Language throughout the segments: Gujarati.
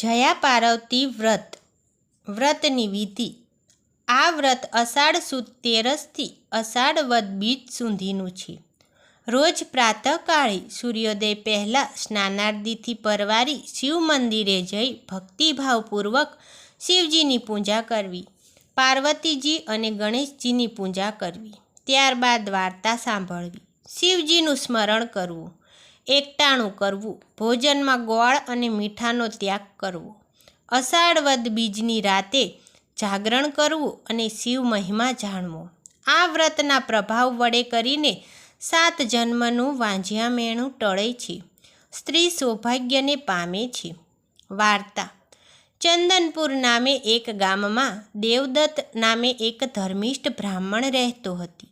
જયા પાર્વતી વ્રત. વ્રતની વિધિ. આ વ્રત અષાઢ સુદ તેરસથી અષાઢ વદ બીજ સુધીનું છે. રોજ પ્રાતઃકાળે સૂર્યોદય પહેલાં સ્નાનાર્દિથી પરવારી શિવ મંદિરે જઈ ભક્તિભાવપૂર્વક શિવજીની પૂજા કરવી, પાર્વતીજી અને ગણેશજીની પૂજા કરવી, ત્યારબાદ વાર્તા સાંભળવી, શિવજીનું સ્મરણ કરવું એકટાણું કરવું. ભોજનમાં ગોળ અને મીઠાનો ત્યાગ કરવો. અષાઢ વદ બીજની રાતે જાગરણ કરવું અને શિવ મહિમા જાણવો. આ વ્રતના પ્રભાવ વડે કરીને સાત જન્મનું વાંઝ્યા મેણું ટળે છે. સ્ત્રી સૌભાગ્યને પામે છે. વાર્તા. ચંદનપુર નામે એક ગામમાં દેવદત્ત નામે એક ધર્મિષ્ઠ બ્રાહ્મણ રહેતો હતી.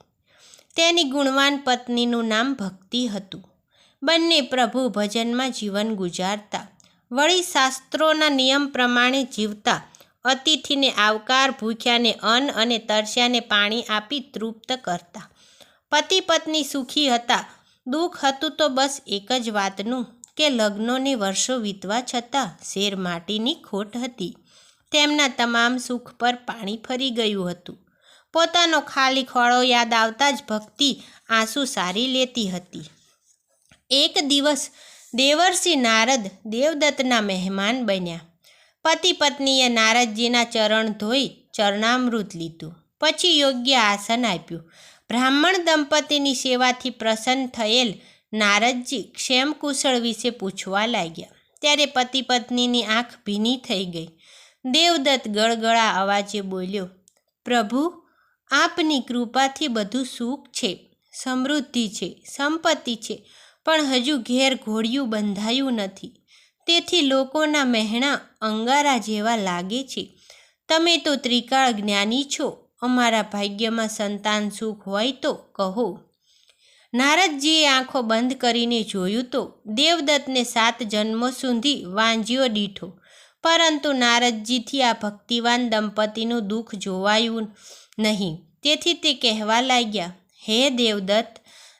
તેની ગુણવાન પત્નીનું નામ ભક્તિ હતું. બંને પ્રભુ ભજનમાં જીવન ગુજારતા. વળી શાસ્ત્રોના નિયમ પ્રમાણે જીવતા. અતિથિને આવકાર, ભૂખ્યાને અન્ન અને તરસ્યાને પાણી આપી તૃપ્ત કરતા. પતિ પત્ની સુખી હતા. દુઃખ હતું તો બસ એક જ વાતનું, કે લગ્નોને વર્ષો વીતવા છતાં શેર માટીની ખોટ હતી. તેમના તમામ સુખ પર પાણી ફરી ગયું હતું. પોતાનો ખાલી ખોળો યાદ આવતા જ ભક્તિ આંસુ સારી લેતી હતી. એક દિવસ દેવર્ષિ નારદ દેવદત્તના મહેમાન બન્યા. પતિ પત્નીએ નારદજીના ચરણ ધોઈ ચરણામૃત લીધું. પછી યોગ્ય આસન આપ્યું. બ્રાહ્મણ દંપતીની સેવાથી પ્રસન્ન થયેલ નારદજી ક્ષેમ કુશળ વિશે પૂછવા લાગ્યા. ત્યારે પતિ પત્નીની આંખ ભીની થઈ ગઈ. દેવદત્ત ગળગળા અવાજે બોલ્યો, પ્રભુ, આપની કૃપાથી બધું સુખ છે, સમૃદ્ધિ છે, સંપત્તિ છે. પણ હજુ ઘેર ઘોડિયું બંધાયું નથી. તેથી લોકોના મહેણા અંગારા જેવા લાગે છે. તમે તો ત્રિકાળ જ્ઞાની છો, અમારા ભાગ્યમાં સંતાન સુખ હોય તો કહો. નારદજીએ આંખો બંધ કરીને જોયું તો દેવદત્તને સાત જન્મો સુધી વાંજ્યો દીઠો. પરંતુ નારદજીથી આ ભક્તિવાન દંપતીનું દુઃખ જોવાયું નહીં. તેથી તે કહેવા લાગ્યા, હે દેવદત્ત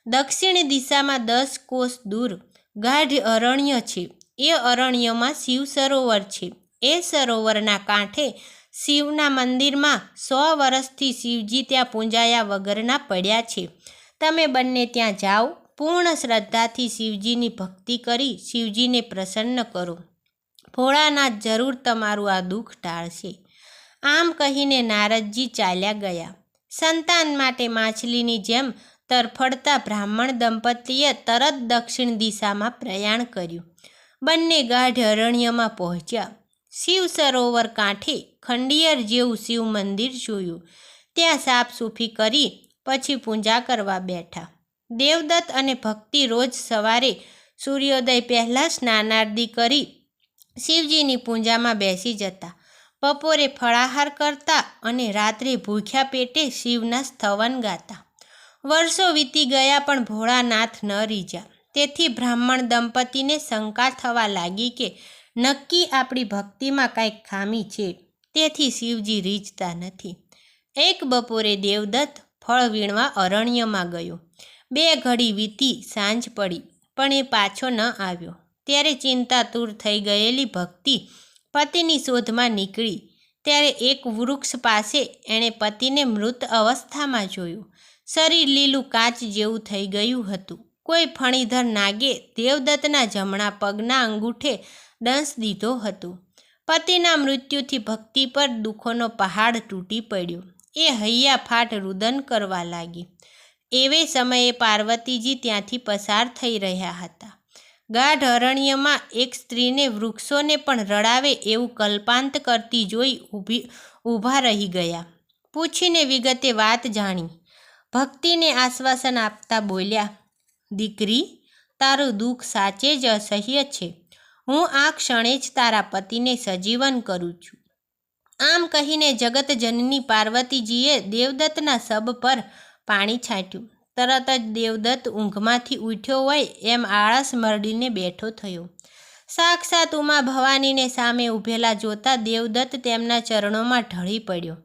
દક્ષિણ દિશામાં દસ કોષ દૂર ગાઢ અરણ્ય છે. એ અરણ્યમાં શિવ સરોવર છે. એ સરોવરના કાંઠે શિવના મંદિરમાં સો વર્ષથી શિવજી ત્યાં પૂંજાયા વગરના પડ્યા છે. તમે બંને ત્યાં જાઓ, પૂર્ણ શ્રદ્ધાથી શિવજીની ભક્તિ કરી શિવજીને પ્રસન્ન કરો. ભોળાનાથ જરૂર તમારું આ દુઃખ ટાળશે. આમ કહીને નારદજી ચાલ્યા ગયા. સંતાન માટે માછલીની જેમ તરફડતા બ્રાહ્મણ દંપતીએ તરત દક્ષિણ દિશામાં પ્રયાણ કર્યું. બંને ગાઢ અરણ્યમાં પહોંચ્યા. શિવ સરોવર કાંઠે ખંડિયર જેવું શિવ મંદિર જોયું. ત્યાં સાફસૂફી કરી પછી પૂજા કરવા બેઠા. દેવદત્ત અને ભક્તિ રોજ સવારે સૂર્યોદય પહેલાં સ્નાનાર્દી કરી શિવજીની પૂજામાં બેસી જતા. બપોરે ફળાહાર કરતા અને રાત્રે ભૂખ્યા પેટે શિવના સ્થવન ગાતા. વર્ષો વીતી ગયા પણ ભોળાનાથ ન રીજ્યા. તેથી બ્રાહ્મણ દંપતીને શંકા થવા લાગી કે નક્કી આપણી ભક્તિમાં કાંઈક ખામી છે. તેથી શિવજી રીજતા નથી. એક બપોરે દેવદત્ત ફળ વીણવા અરણ્યમાં ગયો. બે ઘડી વીતી સાંજ પડી, પણ એ પાછો ન આવ્યો. ત્યારે ચિંતાતુર થઈ ગયેલી ભક્તિ પતિની શોધમાં નીકળી. ત્યારે એક વૃક્ષ પાસે એણે પતિને મૃત અવસ્થામાં જોયું. શરીર લીલું કાચ જેવું થઈ ગયું હતું. કોઈ ફણીધર નાગે દેવદત્તના જમણા પગના અંગૂઠે દંશ દીધો હતો. પતિના મૃત્યુથી ભક્તિ પર દુઃખોનો પહાડ તૂટી પડ્યો. એ હૈયા ફાટ રુદન કરવા લાગી. એવે સમયે પાર્વતીજી ત્યાંથી પસાર થઈ રહ્યા હતા. ગાઢ અરણ્યમાં એક સ્ત્રીને વૃક્ષોને પણ રડાવે એવું કલ્પાંત કરતી જોઈ ઊભી, ઊભા રહી ગયા. પૂછીને વિગતે વાત જાણી. ભક્તિને આશ્વાસન આપતા બોલ્યા, દીકરી, તારું દુઃખ સાચે જ અસહ્ય છે. હું આ ક્ષણે જ તારા પતિને સજીવન કરું છું. આમ કહીને જગતજનની પાર્વતીજીએ દેવદત્તના શબ પર પાણી છાંટ્યું. તરત જ દેવદત્ત ઊંઘમાંથી ઉઠ્યો હોય એમ આળસ મરડીને બેઠો થયો. સાક્ષાત ઉમા ભવાનીને સામે ઊભેલા જોતા દેવદત્ત તેમના ચરણોમાં ઢળી પડ્યો.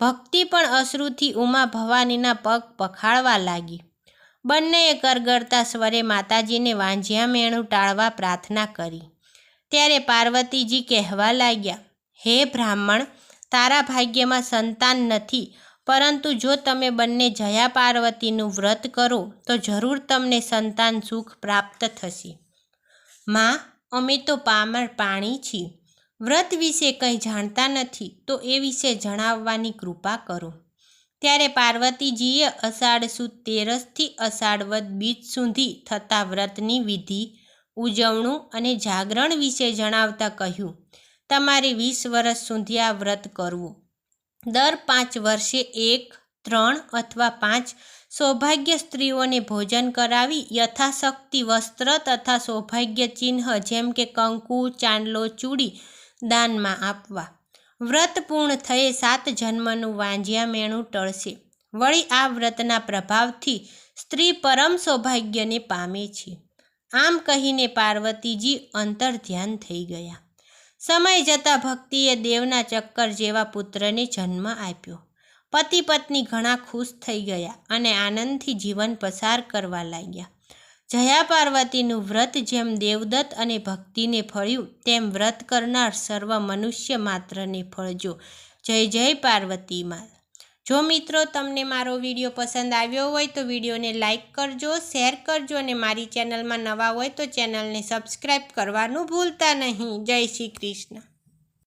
ભક્તિ પણ અશ્રુથી ઉમા ભવાનીના પગ પખાળવા લાગી. બંનેએ કરગરતા સ્વરે માતાજીને વાંઝ્યા મેણું ટાળવા પ્રાર્થના કરી. ત્યારે પાર્વતીજી કહેવા લાગ્યા, હે બ્રાહ્મણ, તારા ભાગ્યમાં સંતાન નથી, પરંતુ જો તમે બંને જયા પાર્વતીનું વ્રત કરો, તો જરૂર તમને સંતાન સુખ પ્રાપ્ત થશે. માં, અમે તો પામર પાણી છીએ. વ્રત વિશે કંઈ જાણતા નથી, તો એ વિશે જણાવવાની કૃપા કરો. ત્યારે પાર્વતીજીએ અષાઢ સુદ તેરસથી અષાઢ વદ બીજ સુધી થતા વ્રતની વિધિ, ઉજવણું અને જાગરણ વિશે જણાવતા કહ્યું, તમારે વીસ વર્ષ સુધી આ વ્રત કરવું. દર પાંચ વર્ષે એક, ત્રણ અથવા પાંચ સૌભાગ્ય સ્ત્રીઓને ભોજન કરાવી યથાશક્તિ વસ્ત્ર તથા સૌભાગ્ય ચિહ્ન, જેમ કે કંકુ, ચાંદલો, ચૂડી દાનમાં આપવા. વ્રત પૂર્ણ થયે સાત જન્મનું વાંજિયા મેણું ટળશે. વળી આ વ્રતના પ્રભાવથી સ્ત્રી પરમ સૌભાગ્યને પામે છે. આમ કહીને પાર્વતીજી અંતર ધ્યાન થઈ ગયા. સમય જતાં ભક્તિએ દેવના ચક્કર જેવા પુત્રને જન્મ આપ્યો. પતિ પત્ની ઘણા ખુશ થઈ ગયા અને આનંદથી જીવન પસાર કરવા લાગ્યા. જયા પાર્વતીનું વ્રત જેમ દેવદત્ત અને ભક્તિને ફળ્યું, તેમ વ્રત કરનાર સર્વ મનુષ્ય માત્રને ફળજો. જય જય પાર્વતી માં. જો મિત્રો તમને મારો વીડિયો પસંદ આવ્યો હોય તો વિડીયોને લાઇક કરજો, શેર કરજો અને મારી ચેનલમાં નવા હોય તો ચેનલને સબસ્ક્રાઈબ કરવાનું ભૂલતા નહીં. જય શ્રી કૃષ્ણ.